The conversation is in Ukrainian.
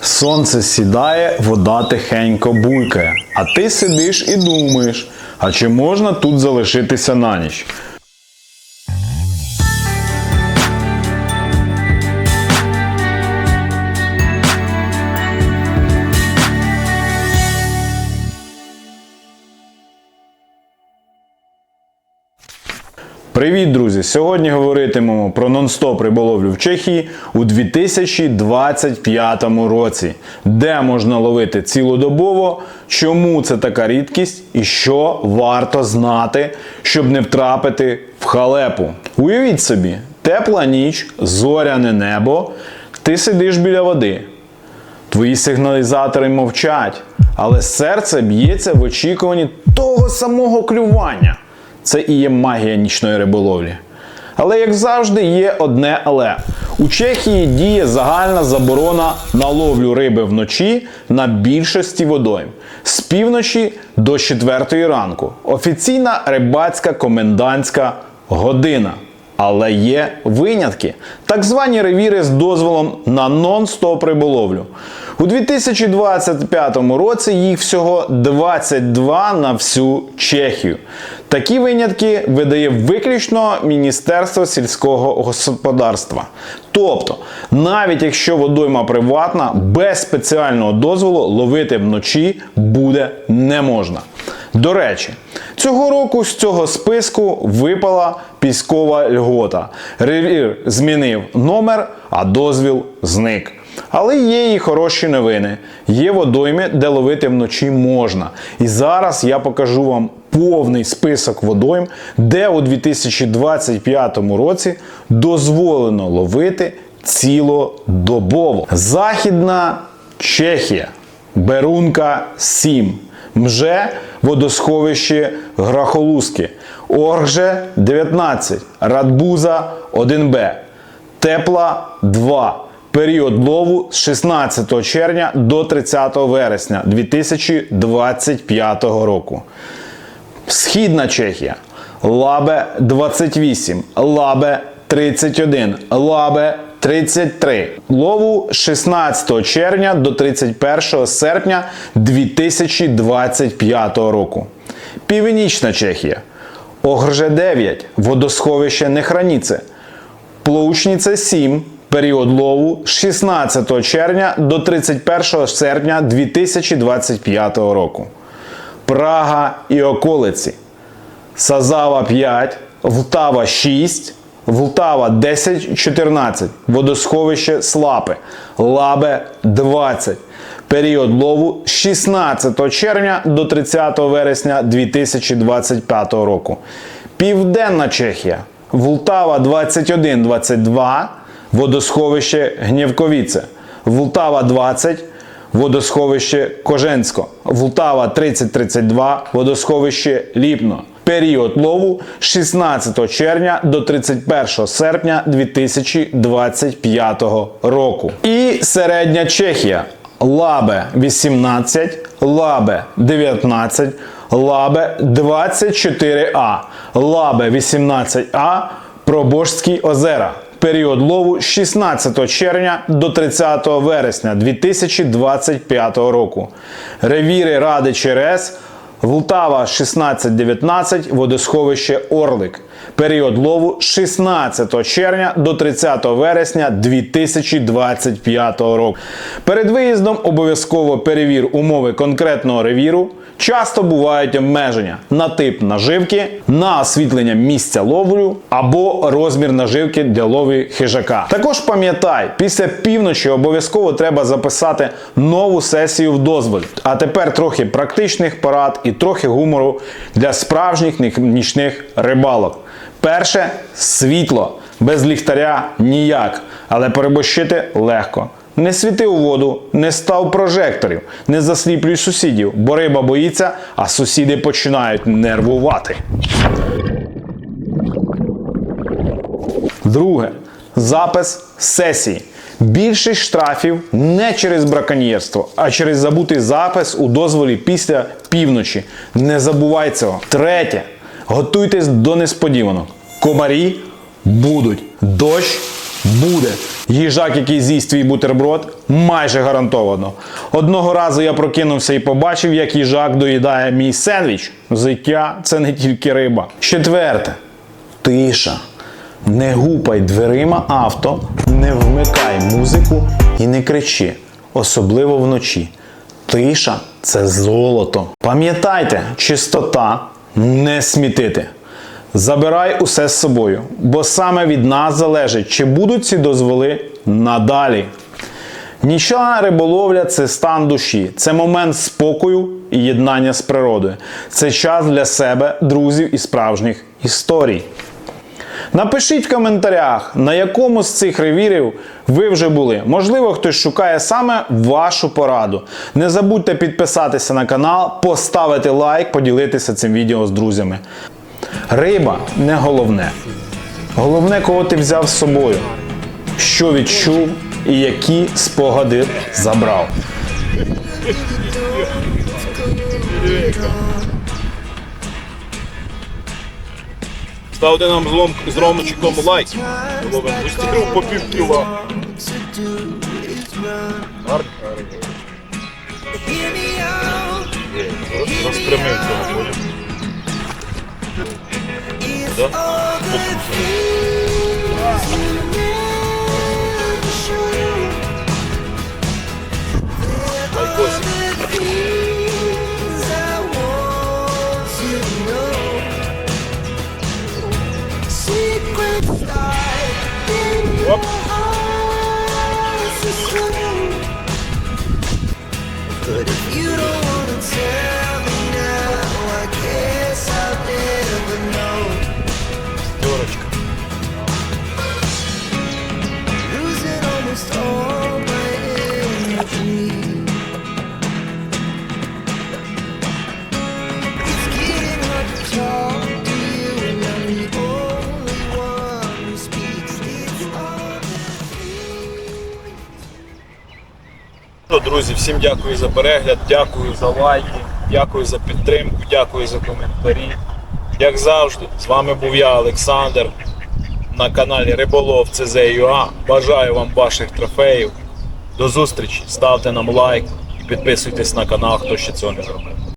Сонце сідає, вода тихенько буйкає. А ти сидиш і думаєш, а чи можна тут залишитися на ніч? Друзі! Сьогодні говоритимемо про нон-стоп риболовлю в Чехії у 2025 році, де можна ловити цілодобово, чому це така рідкість і що варто знати, щоб не втрапити в халепу. Уявіть собі, тепла ніч, зоряне небо, ти сидиш біля води. Твої сигналізатори мовчать, але серце б'ється в очікуванні того самого клювання. Це і є магія нічної риболовлі. Але як завжди, є одне але. У Чехії діє загальна заборона на ловлю риби вночі на більшості водойм з півночі до 4 ранку. Офіційна рибацька комендантська година. Але є винятки. Так звані ревіри з дозволом на нон-стоп риболовлю. У 2025 році їх всього 22 на всю Чехію. Такі винятки видає виключно Міністерство сільського господарства. Тобто, навіть якщо водойма приватна, без спеціального дозволу ловити вночі буде не можна. До речі, цього року з цього списку випала піскова льгота. Ревір змінив номер, а дозвіл зник. Але є і хороші новини. Є водойми, де ловити вночі можна. І зараз я покажу вам повний список водойм, де у 2025 році дозволено ловити цілодобово. Західна Чехія, Берунка 7. Мже водосховище Грахолузки, Оргже 19, Радбуза 1Б, Тепла 2. Період лову з 16 червня до 30 вересня 2025 року. Східна Чехія. Лабе 28, Лабе 31, Лабе 33. Лову 16 червня до 31 серпня 2025 року. Північна Чехія. Огрже 9, водосховище Нехраніце. Плоучниця 7. Період лову з 16 червня до 31 серпня 2025 року. Прага і околиці. Сазава 5, Влтава 6, Влтава 10-14, водосховище Слапи, Лабе 20. Період лову з 16 червня до 30 вересня 2025 року. Південна Чехія. Влтава 21-22, водосховище Гнєвковіце. Влтава 20, водосховище Коженсько. Влтава 30-32, водосховище Ліпно. Період лову з 16 червня до 31 серпня 2025 року. І середня Чехія. Лабе 18, Лабе 19, Лабе 24А, Лабе 18А, Пробожські озера. Період лову з 16 червня до 30 вересня 2025 року. Ревіри Ради ЧРС Влтава 16-19, водосховище Орлик. Період лову 16 червня до 30 вересня 2025 року. Перед виїздом обов'язково перевір умови конкретного ревіру. Часто бувають обмеження на тип наживки, на освітлення місця ловлю або розмір наживки для лові хижака. Також пам'ятай, після півночі обов'язково треба записати нову сесію в дозволі. А тепер трохи практичних порад і трохи гумору для справжніх нічних рибалок. Перше світло. Без ліхтаря ніяк, але перебощити легко. Не світи у воду, не став прожекторів, не засліплюй сусідів, бо риба боїться, а сусіди починають нервувати. Друге. Запис сесії. Більшість штрафів не через браконьєрство, а через забутий запис у дозволі після півночі. Не забувай цього. Третє. Готуйтесь до несподіванок. Комарі будуть. Дощ Буде. Їжак, який з'їсть твій бутерброд, майже гарантовано. Одного разу я прокинувся і побачив, як їжак доїдає мій сендвіч. Зиття це не тільки риба. Четверте. Тиша. Не гупай дверима авто, не вмикай музику і не кричи, особливо вночі. Тиша це золото. Пам'ятайте, чистота не смітити. Забирай усе з собою, бо саме від нас залежить, чи будуть ці дозволи надалі. Нічна риболовля це стан душі, це момент спокою і єднання з природою. Це час для себе, друзів і справжніх історій. Напишіть в коментарях, на якому з цих ревірів ви вже були. Можливо, хтось шукає саме вашу пораду. Не забудьте підписатися на канал, поставити лайк, поділитися цим відео з друзями. Риба не головне. Головне, кого ти взяв з собою, що відчув і які спогади забрав. Ставте нам з, лом, з Ромчиком лайк. Ловимо по пів кіла. Whoop. Друзі, всім дякую за перегляд, дякую за лайки, дякую за підтримку, дякую за коментарі. Як завжди, з вами був я, Олександр, на каналі Риболов CZ.ua. Бажаю вам ваших трофеїв. До зустрічі, ставте нам лайк і підписуйтесь на канал, хто ще цього не зробив.